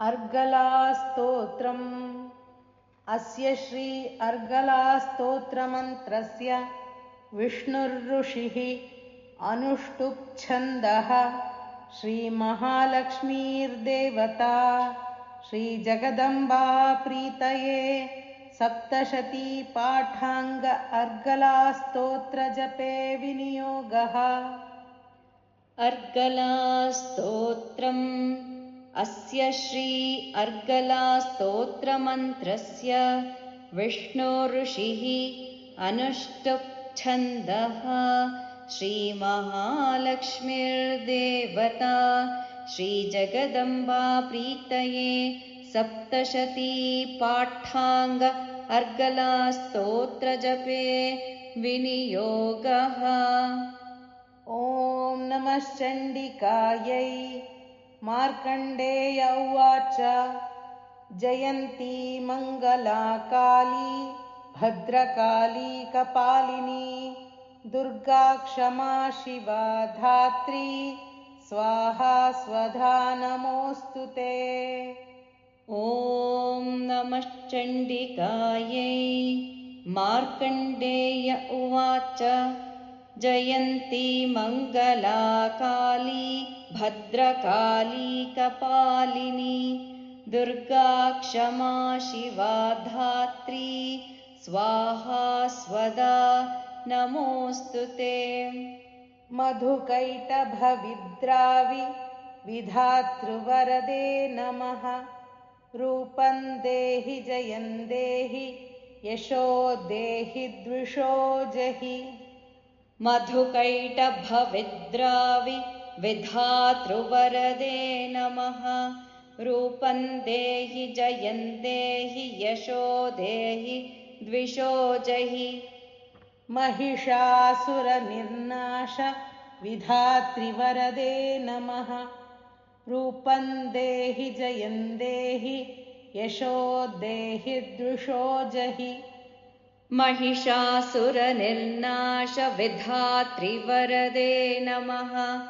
अर्गलास्तोत्रम्। अस्य श्री अर्गलास्तोत्रमन्त्रस्य विष्णुर्ऋषिः अनुष्टुप्छन्दः। श्रीमहालक्ष्मीर्देवता श्रीजगदम्बाप्रीतये सप्तशतीपाठाङ्ग अर्गलास्तोत्रजपे विनियोगः। अर्गलास्तोत्रम् अस्य श्री अर्गलास्तोत्रमन्त्रस्य विष्णोऋषिः अनुष्टुप्छन्दः श्रीमहालक्ष्मीर्देवता श्रीजगदम्बाप्रीतये सप्तशतीपाठाङ्ग अर्गलास्तोत्रजपे विनियोगः। ॐ नमश्चण्डिकायै मार्कण्डेय उवाच जयन्ती मङ्गलाकाली भद्रकाली कपालिनी दुर्गा क्षमा शिवा धात्री स्वाहा स्वधा नमोऽस्तु ते। ॐ नमश्चण्डिकायै मार्कण्डेय उवाच जयन्ती मङ्गलाकाली भद्रकाली कपालिनी दुर्गा क्षमा शिवा धात्री स्वाहा स्वदा नमोऽस्तु ते। मधुकैटभविद्रावि विधातृवरदे नमः। रूपं देहि जयं देहि यशो देहि द्विषो जहि मधुकैटभविद्रावि विधातृवरदे नमः। रूपं देहि जयं देहि यशो देहि द्विषो जहि। महिषासुरनिर्नाश विधात्रिवरदे नमः। रूपं देहि जयं देहि यशो देहि द्विषो जहि महिषासुरनिर्नाशविधात्रिवरदे नमः।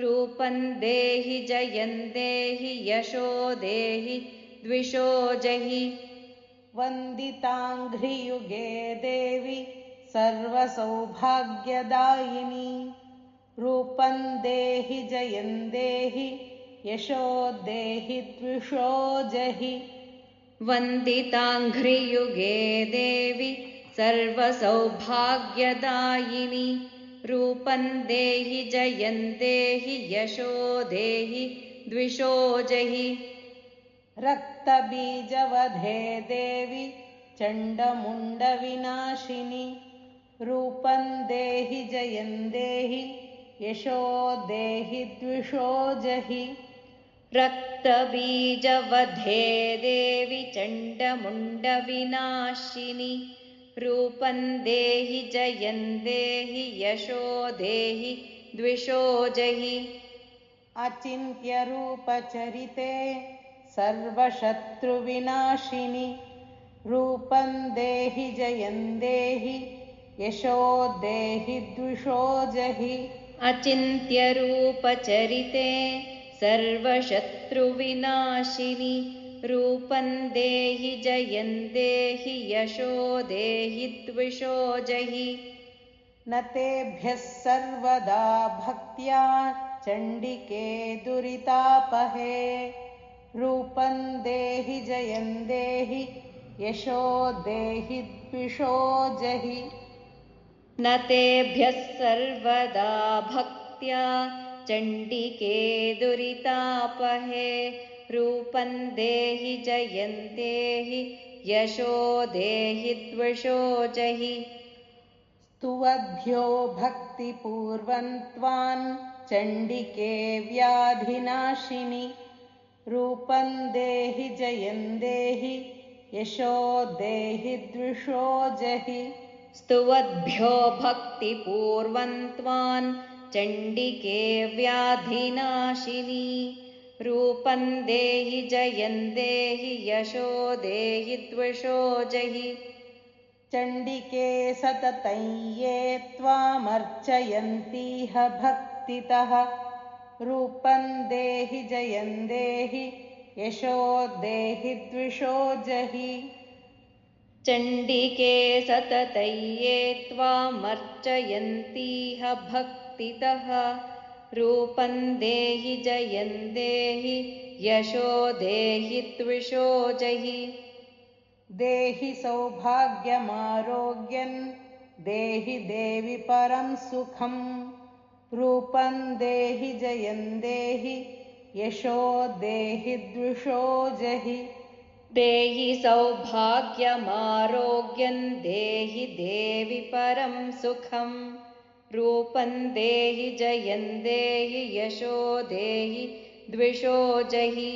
रूपं देहि जयं देहि यशो देहि द्विषो जहि। वन्दिताङ्घ्रियुगे देवि सर्वसौभाग्यदायिनी। रूपं देहि जयं देहि यशो देहि द्विषो जहि। वन्दिताङ्घ्रियुगे देवि सर्वसौभाग्यदायिनि। रूपं देहि जयं देहि यशो देहि द्विषो जहि। रक्तबीजवधे देवि चण्डमुण्डविनाशिनि। रूपं देहि जयं देहि यशो देहि द्विषो जहि। रक्तबीजवधे देवि चण्डमुण्डविनाशिनि रूपं देहि जयं देहि यशो देहि द्विषो जहि। अचिन्त्यरूपचरिते सर्वशत्रुविनाशिनि। रूपं देहि जयं देहि यशो देहि द्विषो जहि। अचिन्त्यरूपचरिते सर्वशत्रुविनाशिनि रूपं देहि जयं देहि यशो देहि द्विषो जहि। न तेभ्यः सर्वदा भक्त्या चण्डिके दुरितापहे। रूपं देहि जयं देहि यशो देहि द्विषो जहि। न तेभ्यः सर्वदा भक्त्या चण्डिके दुरितापहे रूपं देहि जयं देहि यशो देहि द्विषो जहि। स्तुवद्भ्यो भक्तिपूर्वं त्वां चण्डिके व्याधिनाशिनि। रूपं देहि जयं देहि यशो देहि द्विषो जहि। स्तुवद्भ्यो भक्तिपूर्वं त्वां चण्डिके व्याधिनाशिनि रूपं देहि जयं देहि यशो देहि द्विषो जहि। चण्डिके सततं ये त्वामर्चयन्तीह भक्तितः। रूपं देहि यशो देहि द्विषो जहि। चण्डिके सततये त्वामर्चयन्तीह भक्तितः रूपं देहि जयं देहि यशो देहि त्विषो जहि। देहि सौभाग्यमारोग्यं देहि देवि परं सुखं रूपं देहि जयं देहि यशो देहि द्विषो जहि। देहि सौभाग्यमारोग्यं देहि देवि परं सुखं रूपं देहि जयं देहि यशो देहि द्विषो जहि